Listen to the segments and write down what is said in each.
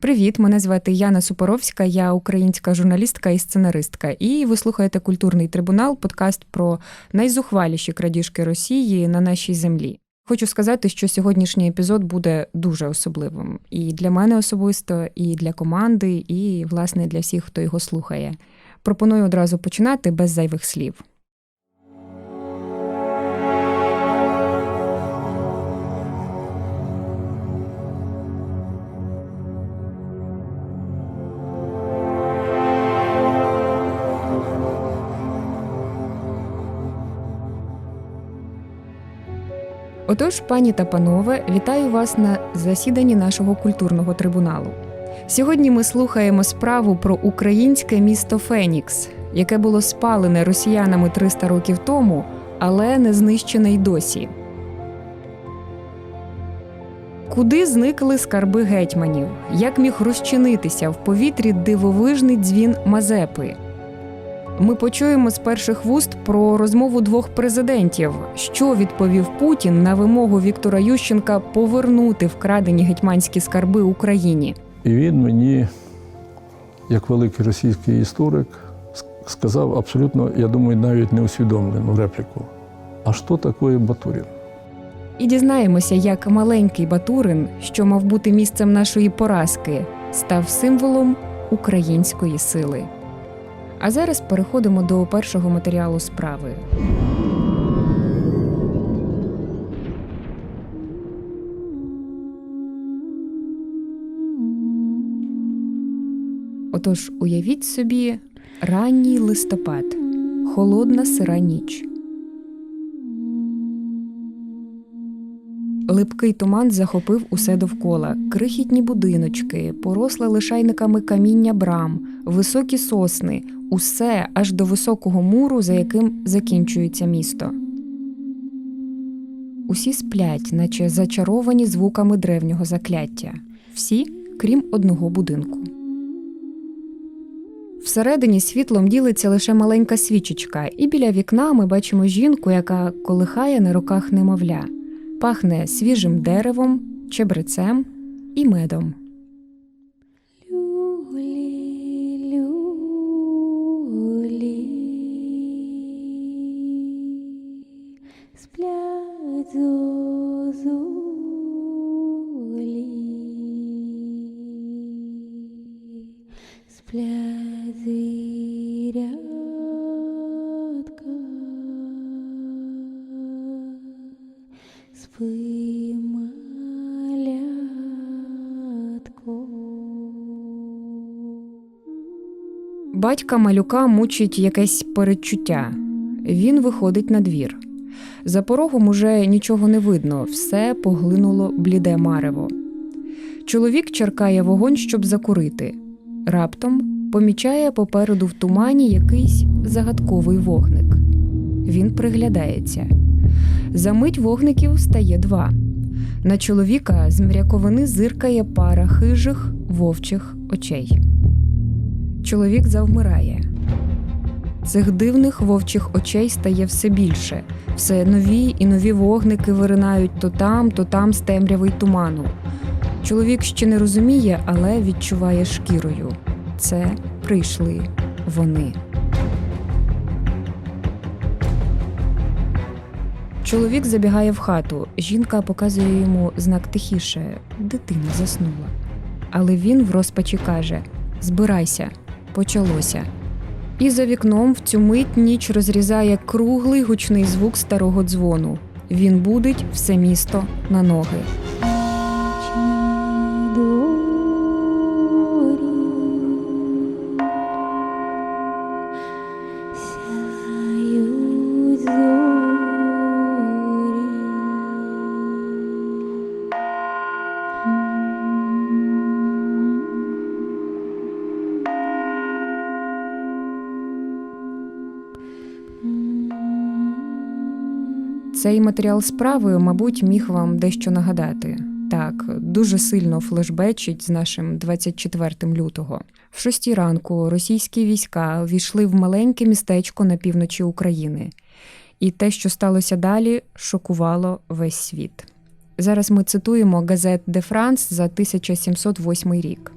Привіт, мене звати Яна Супоровська, я українська журналістка і сценаристка. І ви слухаєте Культурний трибунал, подкаст про найзухваліші крадіжки Росії на нашій землі. Хочу сказати, що сьогоднішній епізод буде дуже особливим і для мене особисто, і для команди, і власне для всіх, хто його слухає. Пропоную одразу починати без зайвих слів. Отож, пані та панове, вітаю вас на засіданні нашого культурного трибуналу. Сьогодні ми слухаємо справу про українське місто Фенікс, яке було спалене росіянами 300 років тому, але не знищене й досі. Куди зникли скарби гетьманів? Як міг розчинитися в повітрі дивовижний дзвін Мазепи? Ми почуємо з перших вуст про розмову двох президентів, що відповів Путін на вимогу Віктора Ющенка повернути вкрадені гетьманські скарби Україні. І він мені, як великий російський історик, сказав абсолютно, я думаю, навіть неусвідомлену репліку. А що таке Батурин? І дізнаємося, як маленький Батурин, що мав бути місцем нашої поразки, став символом української сили. А зараз переходимо до першого матеріалу справи. Отож, уявіть собі ранній листопад, холодна сира ніч. Липкий туман захопив усе довкола: крихітні будиночки, поросле лишайниками каміння брам, високі сосни, усе аж до високого муру, за яким закінчується місто. Усі сплять, наче зачаровані звуками древнього закляття. Всі, крім одного будинку. Всередині світлом ділиться лише маленька свічечка, і біля вікна ми бачимо жінку, яка колихає на руках немовля. Пахне свіжим деревом, чебрецем і медом. Зозулі, сплять зірятка. Спи, малятко. Батька малюка мучить якесь передчуття. Він виходить на двір. За порогом уже нічого не видно, все поглинуло бліде марево. Чоловік черкає вогонь, щоб закурити. Раптом помічає попереду в тумані якийсь загадковий вогник. Він приглядається. За мить вогників стає два. На чоловіка з мряковини зиркає пара хижих вовчих очей. Чоловік завмирає. Цих дивних вовчих очей стає все більше. Все нові і нові вогники виринають то там, то там з темряви й туману. Чоловік ще не розуміє, але відчуває шкірою. Це прийшли вони. Чоловік забігає в хату. Жінка показує йому знак тихіше. Дитина заснула. Але він в розпачі каже: Збирайся, почалося. І за вікном в цю мить ніч розрізає круглий гучний звук старого дзвону. Він будить все місто на ноги. Цей матеріал справи, мабуть, міг вам дещо нагадати. Так, дуже сильно флешбечить з нашим 24 лютого. В шостій ранку російські війська увійшли в маленьке містечко на півночі України. І те, що сталося далі, шокувало весь світ. Зараз ми цитуємо газет Де Франс за 1708 рік.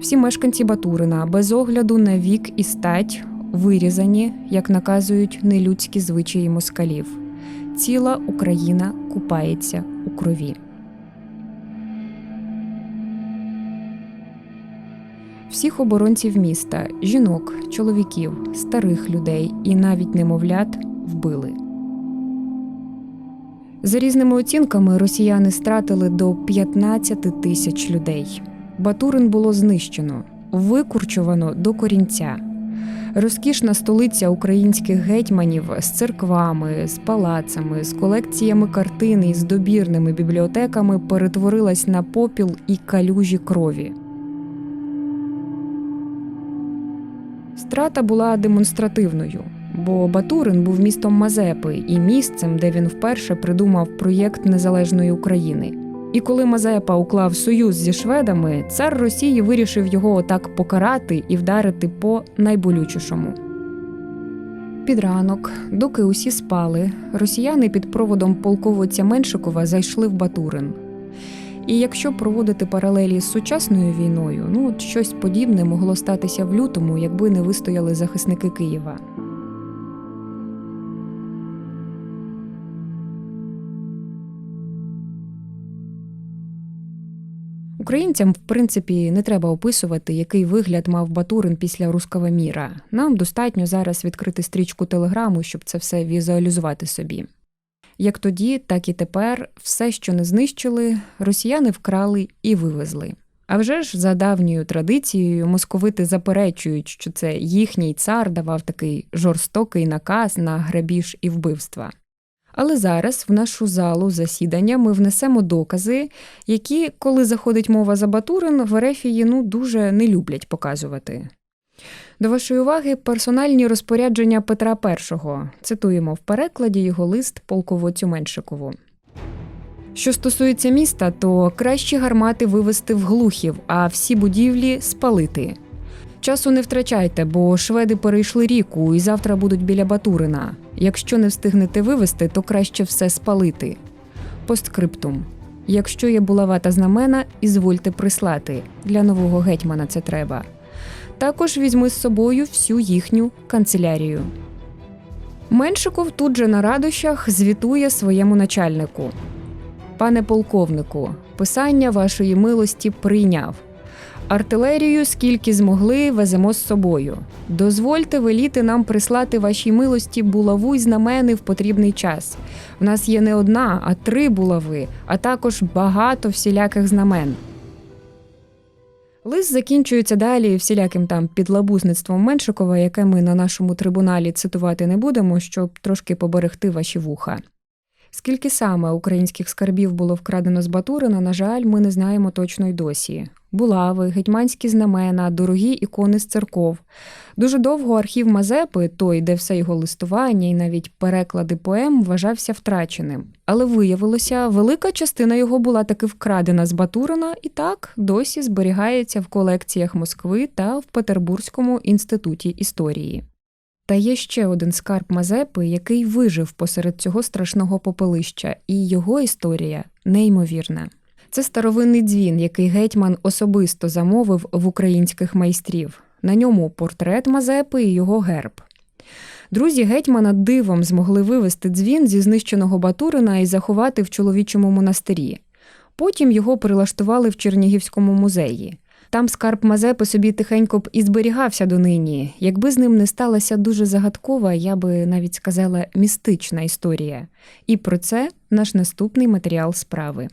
Всі мешканці Батурина без огляду на вік і стать вирізані, як наказують нелюдські звичаї москалів. Ціла Україна купається у крові. Всіх оборонців міста, жінок, чоловіків, старих людей і навіть немовлят вбили. За різними оцінками, росіяни стратили до 15 тисяч людей. Батурин було знищено, викурчувано до корінця. Розкішна столиця українських гетьманів з церквами, з палацами, з колекціями картин і з добірними бібліотеками перетворилась на попіл і калюжі крові. Страта була демонстративною, бо Батурин був містом Мазепи і місцем, де він вперше придумав проєкт незалежної України. І коли Мазепа уклав союз зі шведами, цар Росії вирішив його отак покарати і вдарити по найболючішому. Під ранок, доки усі спали, росіяни під проводом полководця Меншикова зайшли в Батурин. І якщо проводити паралелі з сучасною війною, ну щось подібне могло статися в лютому, якби не вистояли захисники Києва. Українцям, в принципі, не треба описувати, який вигляд мав Батурин після руского міра. Нам достатньо зараз відкрити стрічку телеграму, щоб це все візуалізувати собі. Як тоді, так і тепер все, що не знищили, росіяни вкрали і вивезли. А вже ж за давньою традицією московити заперечують, що це їхній цар давав такий жорстокий наказ на грабіж і вбивства. Але зараз в нашу залу засідання ми внесемо докази, які, коли заходить мова за Батурин, в Ерефії ну, дуже не люблять показувати. До вашої уваги персональні розпорядження Петра І. Цитуємо в перекладі його лист полководцю Меншикову. Що стосується міста, то кращі гармати вивести в глухів, а всі будівлі спалити. Часу не втрачайте, бо шведи перейшли ріку і завтра будуть біля Батурина. Якщо не встигнете вивести, то краще все спалити. Посткриптум. Якщо є булавата знамена, ізвольте прислати. Для нового гетьмана це треба. Також візьми з собою всю їхню канцелярію. Меншиков тут же на радощах звітує своєму начальнику. Пане полковнику, писання вашої милості прийняв. Артилерію, скільки змогли, веземо з собою. Дозвольте веліти нам прислати вашій милості булаву й знамени в потрібний час. В нас є не одна, а три булави, а також багато всіляких знамен. Лист закінчується далі всіляким там підлабузництвом Меншикова, яке ми на нашому трибуналі цитувати не будемо, щоб трошки поберегти ваші вуха. Скільки саме українських скарбів було вкрадено з Батурина, на жаль, ми не знаємо точно й досі. Булави, гетьманські знамена, дорогі ікони з церков. Дуже довго архів Мазепи, той, де все його листування і навіть переклади поем, вважався втраченим. Але виявилося, велика частина його була таки вкрадена з Батурина і так досі зберігається в колекціях Москви та в Петербурзькому інституті історії. Та є ще один скарб Мазепи, який вижив посеред цього страшного попелища, і його історія неймовірна. Це старовинний дзвін, який гетьман особисто замовив в українських майстрів. На ньому портрет Мазепи і його герб. Друзі гетьмана дивом змогли вивести дзвін зі знищеного Батурина і заховати в чоловічому монастирі. Потім його прилаштували в Чернігівському музеї. Там скарб Мазепи собі тихенько б і зберігався донині. Якби з ним не сталася дуже загадкова, я би навіть сказала, містична історія. І про це наш наступний матеріал справи.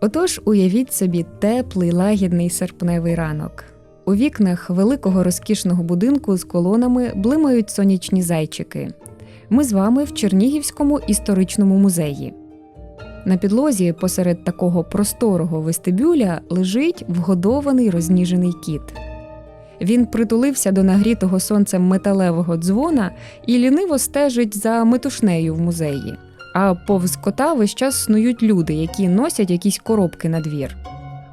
Отож, уявіть собі теплий лагідний серпневий ранок. У вікнах великого розкішного будинку з колонами блимають сонячні зайчики. Ми з вами в Чернігівському історичному музеї. На підлозі посеред такого просторого вестибюля лежить вгодований розніжений кіт. Він притулився до нагрітого сонцем металевого дзвона і ліниво стежить за метушнею в музеї. А повз кота весь час снують люди, які носять якісь коробки на двір.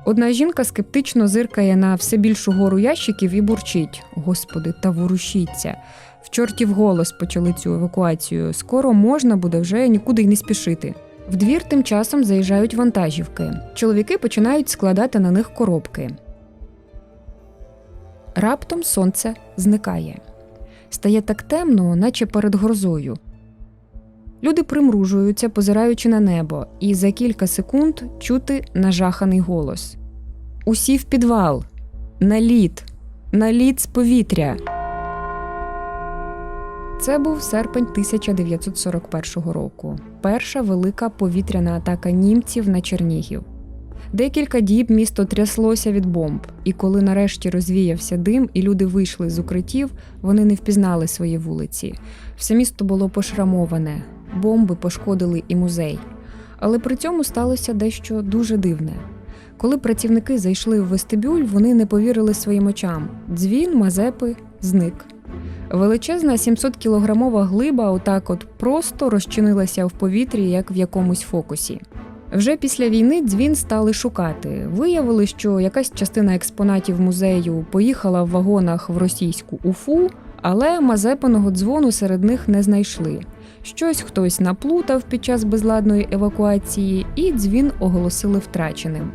Одна жінка скептично зиркає на все більшу гору ящиків і бурчить: Господи, та ворушіться. В чортів голос почали цю евакуацію. Скоро можна буде вже нікуди й не спішити. В двір тим часом заїжджають вантажівки. Чоловіки починають складати на них коробки. Раптом сонце зникає. Стає так темно, наче перед грозою. Люди примружуються, позираючи на небо, і за кілька секунд чути нажаханий голос: Усі в підвал! На лід! На лід з повітря! Це був серпень 1941 року. Перша велика повітряна атака німців на Чернігів. Декілька діб місто тряслося від бомб, і коли нарешті розвіявся дим і люди вийшли з укриттів, вони не впізнали свої вулиці. Все місто було пошрамоване, бомби пошкодили і музей. Але при цьому сталося дещо дуже дивне. Коли працівники зайшли в вестибюль, вони не повірили своїм очам. Дзвін Мазепи зник. Величезна 700-кілограмова глиба отак от просто розчинилася в повітрі, як в якомусь фокусі. Вже після війни дзвін стали шукати. Виявили, що якась частина експонатів музею поїхала в вагонах в російську Уфу, але мазепиного дзвону серед них не знайшли. Щось хтось наплутав під час безладної евакуації, і дзвін оголосили втраченим.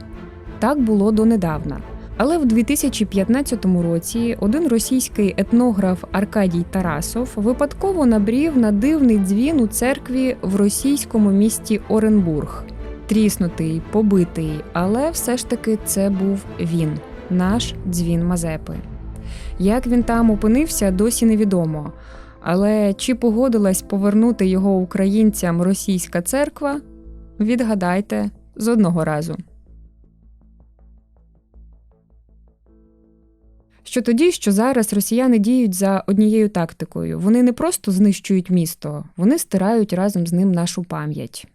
Так було донедавна. Але в 2015 році один російський етнограф Аркадій Тарасов випадково набрів на дивний дзвін у церкві в російському місті Оренбург. Тріснутий, побитий, але все ж таки це був він, наш дзвін Мазепи. Як він там опинився, досі невідомо. Але чи погодилась повернути його українцям російська церква? Відгадайте з одного разу. Що тоді, що зараз росіяни діють за однією тактикою. Вони не просто знищують місто, вони стирають разом з ним нашу пам'ять.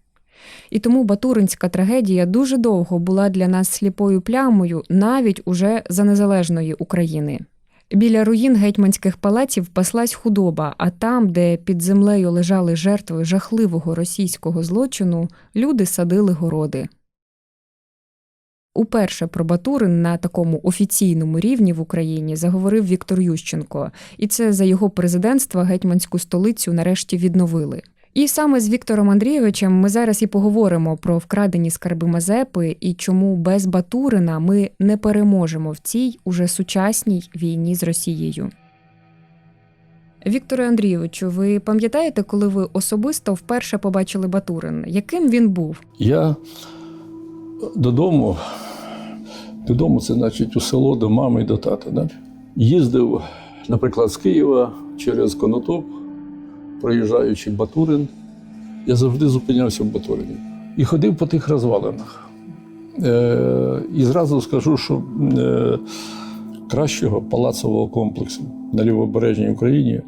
І тому Батуринська трагедія дуже довго була для нас сліпою плямою навіть уже за незалежної України. Біля руїн гетьманських палаців паслась худоба, а там, де під землею лежали жертви жахливого російського злочину, люди садили городи. Уперше про Батурин на такому офіційному рівні в Україні заговорив Віктор Ющенко, і це за його президентства гетьманську столицю нарешті відновили. І саме з Віктором Андрійовичем ми зараз і поговоримо про вкрадені скарби Мазепи і чому без Батурина ми не переможемо в цій уже сучасній війні з Росією. Вікторе Андрійовичу, ви пам'ятаєте, коли ви особисто вперше побачили Батурин? Яким він був? Я додому, додому, це значить у село до мами і до тата. Да? Їздив, наприклад, з Києва через Конотоп, проїжджаючи Батурин, я завжди зупинявся в Батурині і ходив по тих розвалинах. Е, і зразу скажу, що е, кращого палацового комплексу на лівобережній Україні,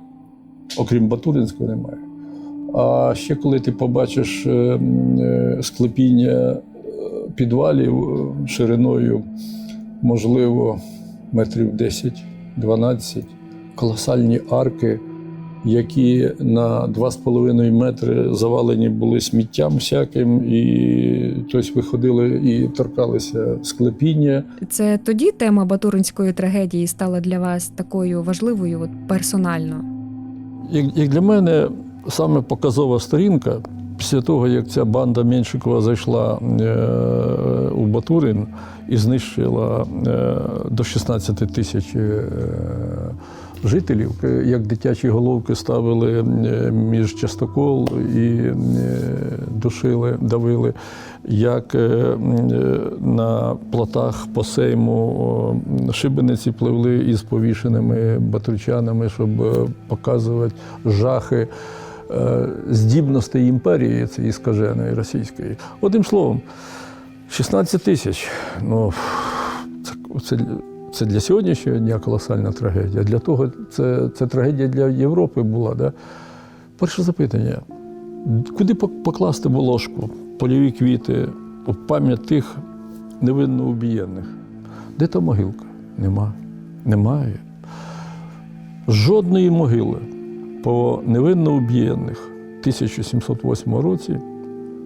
окрім Батуринського, немає. А ще коли ти побачиш е, е, склепіння е, підвалів шириною, можливо, метрів 10-12, колосальні арки, які на 2,5 метри завалені були сміттям всяким, і тобто виходили і торкалися склепіння. Це тоді тема Батуринської трагедії стала для вас такою важливою, от персонально. Як, як для мене саме показова сторінка, після того, як ця банда Меншикова зайшла е, у Батурин і знищила е, до 16 тисяч е, жителів, е, як дитячі головки ставили е, між частокол і е, душили, давили, як на плотах по сейму шибениці пливли із повішеними батручанами, щоб показувати жахи здібностей імперії цієї скаженої російської. Одним словом, 16 тисяч. Ну, це, це, це для сьогоднішнього дня колосальна трагедія. Для того це, це трагедія для Європи була. Да? Перше запитання: куди покласти волошку, польові квіти у пам'ять тих невинно убієнних? Де та могилка? Нема. Немає. Жодної могили по невинно убієнних в 1708 році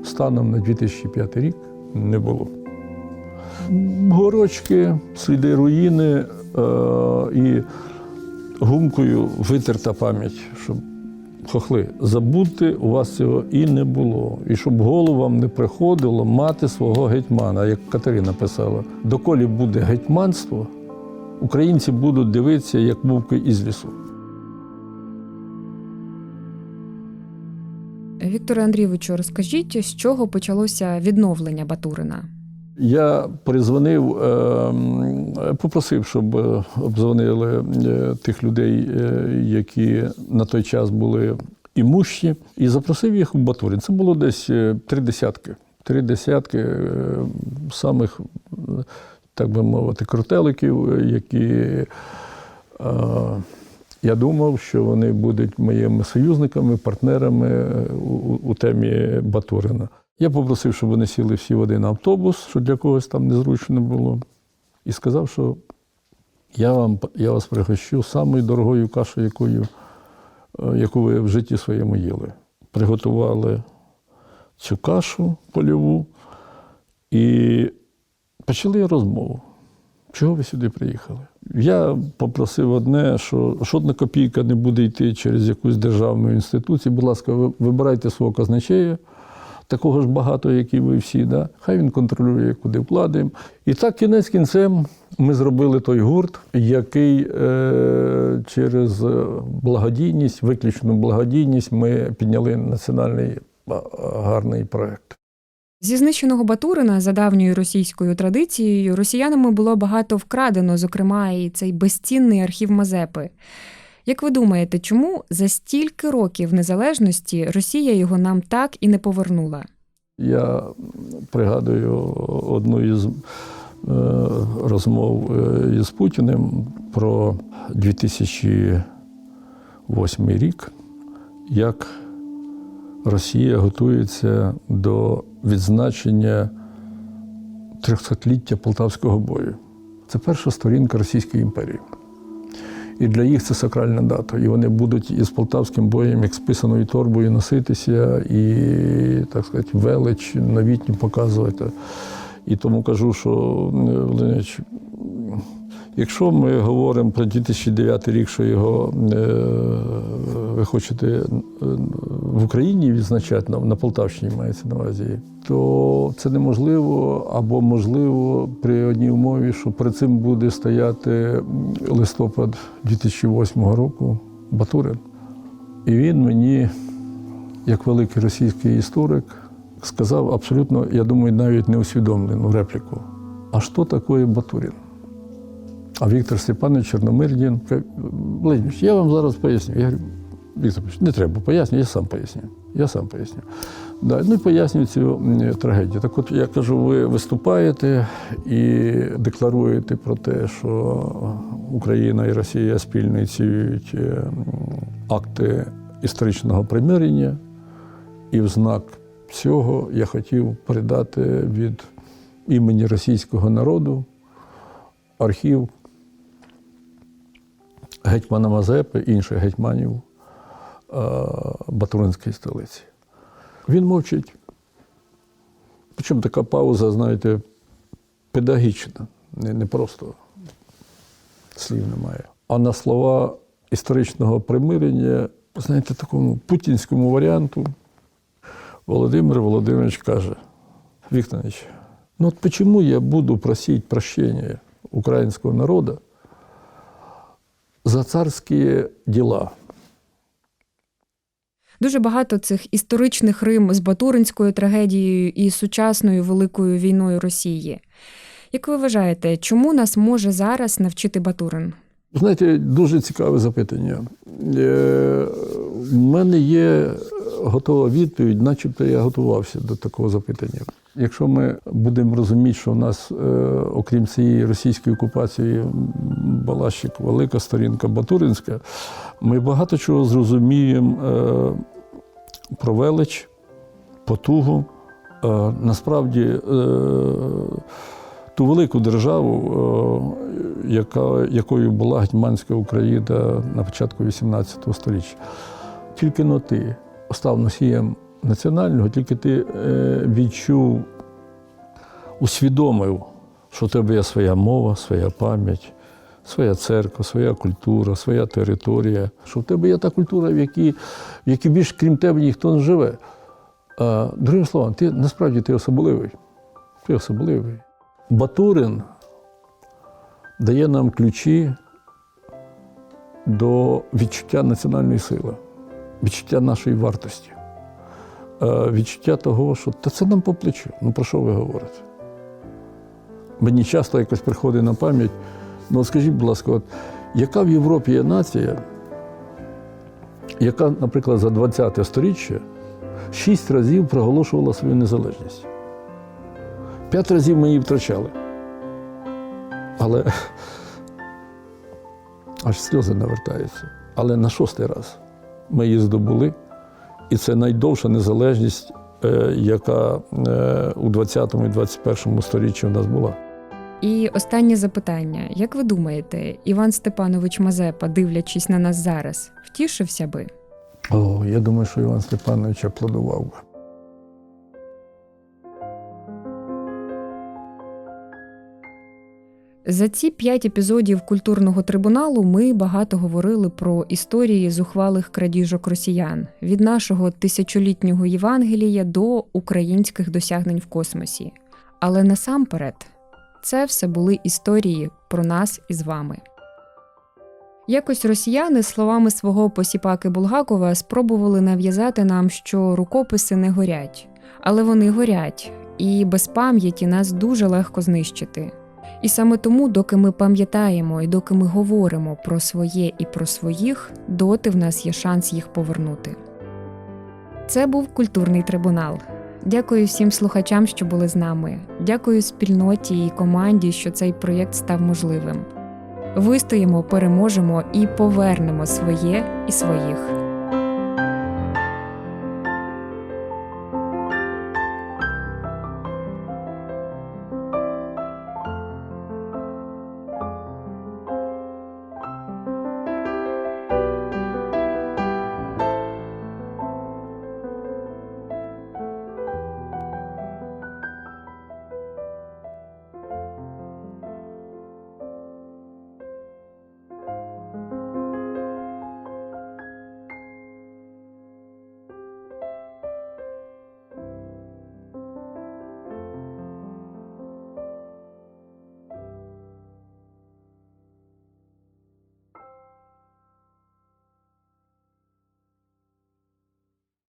станом на 2005 рік не було. Горочки, сліди руїни е, і гумкою витерта пам'ять, щоб хохли, забути у вас цього і не було. І щоб голову вам не приходило мати свого гетьмана, як Катерина писала, доколі буде гетьманство, українці будуть дивитися, як мовки із лісу. Вікторе Андрійовичу, розкажіть, з чого почалося відновлення Батурина? Я призвонив, е, попросив, щоб е, обдзвонили е, тих людей, е, які на той час були імущі, і запросив їх в Батурин. Це було десь три десятки. Три десятки самих, так би мовити, крутеликів, які я думав, що вони будуть моїми союзниками, партнерами у темі Батурина. Я попросив, щоб вони сіли всі в один автобус, що для когось там незручно було, і сказав, що я, вам, я вас пригощу самою дорогою кашею, якою, е, яку ви в житті своєму їли. Приготували цю кашу польову і почали розмову. Чого ви сюди приїхали? Я попросив одне, що жодна копійка не буде йти через якусь державну інституцію. Будь ласка, вибирайте свого казначея, такого ж багато, як і ви всі. Да? Хай він контролює, куди вкладаємо. І так кінець кінцем ми зробили той гурт, який е, через благодійність, виключну благодійність, ми підняли національний гарний проект. Зі знищеного Батурина за давньою російською традицією росіянами було багато вкрадено, зокрема, і цей безцінний архів Мазепи. Як ви думаєте, чому за стільки років незалежності Росія його нам так і не повернула? Я пригадую одну із е, розмов е, із Путіним про 2008 рік, як Росія готується до відзначення 300-ліття Полтавського бою. Це перша сторінка Російської імперії. І для їх це сакральна дата. І вони будуть із полтавським боєм, як з писаною торбою, носитися і, так сказати, велич новітню показувати. І тому кажу, що Володимирович, якщо ми говоримо про 2009 рік, що його е, ви хочете е, в Україні відзначати, на, Полтавщині мається на увазі, то це неможливо або можливо при одній умові, що перед цим буде стояти листопад 2008 року Батурин. І він мені, як великий російський історик, сказав абсолютно, я думаю, навіть неусвідомлену репліку. А що таке Батурин? А Віктор Степанович Чорномирдін каже, Владимирович, я вам зараз поясню. Я говорю, Віктор не треба пояснювати, я сам поясню. Я сам поясню. Да, ну і пояснюю цю трагедію. Так от я кажу, ви виступаєте і декларуєте про те, що Україна і Росія спільно ініціюють е, акти історичного примирення, і в знак цього я хотів передати від імені російського народу архів гетьмана Мазепи інших гетьманів е, Батуринської столиці. Він мовчить. Причому така пауза, знаєте, педагогічна, не, не просто слів немає. А на слова історичного примирення, знаєте, такому путінському варіанту, Володимир Володимирович каже: Вікторович, ну от почему я буду просить прощения украинского народа за царские дела? Дуже багато цих історичних Рим з Батуринською трагедією і сучасною великою війною Росії. Як ви вважаєте, чому нас може зараз навчити Батурин? Знаєте, дуже цікаве запитання. Е, В мене є готова відповідь, начебто я готувався до такого запитання. Якщо ми будемо розуміти, що в нас, е, окрім цієї російської окупації, була ще велика сторінка Батуринська, ми багато чого зрозуміємо е, про велич, потугу. Е, Насправді, ту велику державу, яка, якою була гетьманська Україна на початку XVIII століття. Тільки но ти став носієм національного, тільки ти е, відчув, усвідомив, що у тебе є своя мова, своя пам'ять, своя церква, своя культура, своя територія. Що в тебе є та культура, в якій, в якій більш крім тебе ніхто не живе. А, другим словом, ти насправді ти особливий. Ти особливий. Батурин дає нам ключі до відчуття національної сили, відчуття нашої вартості, відчуття того, що та це нам по плечу. Ну про що ви говорите? Мені часто якось приходить на пам'ять, ну скажіть, будь ласка, от, яка в Європі є нація, яка, наприклад, за 20 сторіччя шість разів проголошувала свою незалежність? П'ять разів ми її втрачали. Але аж сльози навертаються. Але на шостий раз ми її здобули, і це найдовша незалежність, е, яка е, у 20 і 21 сторіччі у нас була. І останнє запитання: як ви думаєте, Іван Степанович Мазепа, дивлячись на нас зараз, втішився би? О, я думаю, що Іван Степанович аплодував би. За ці п'ять епізодів культурного трибуналу ми багато говорили про історії зухвалих крадіжок росіян від нашого тисячолітнього Євангелія до українських досягнень в космосі. Але насамперед, це все були історії про нас із вами. Якось росіяни, словами свого посіпаки Булгакова, спробували нав'язати нам, що рукописи не горять, але вони горять, і без пам'яті нас дуже легко знищити. І саме тому, доки ми пам'ятаємо і доки ми говоримо про своє і про своїх, доти в нас є шанс їх повернути. Це був культурний трибунал. Дякую всім слухачам, що були з нами. Дякую спільноті і команді, що цей проєкт став можливим. Вистоїмо, переможемо і повернемо своє і своїх.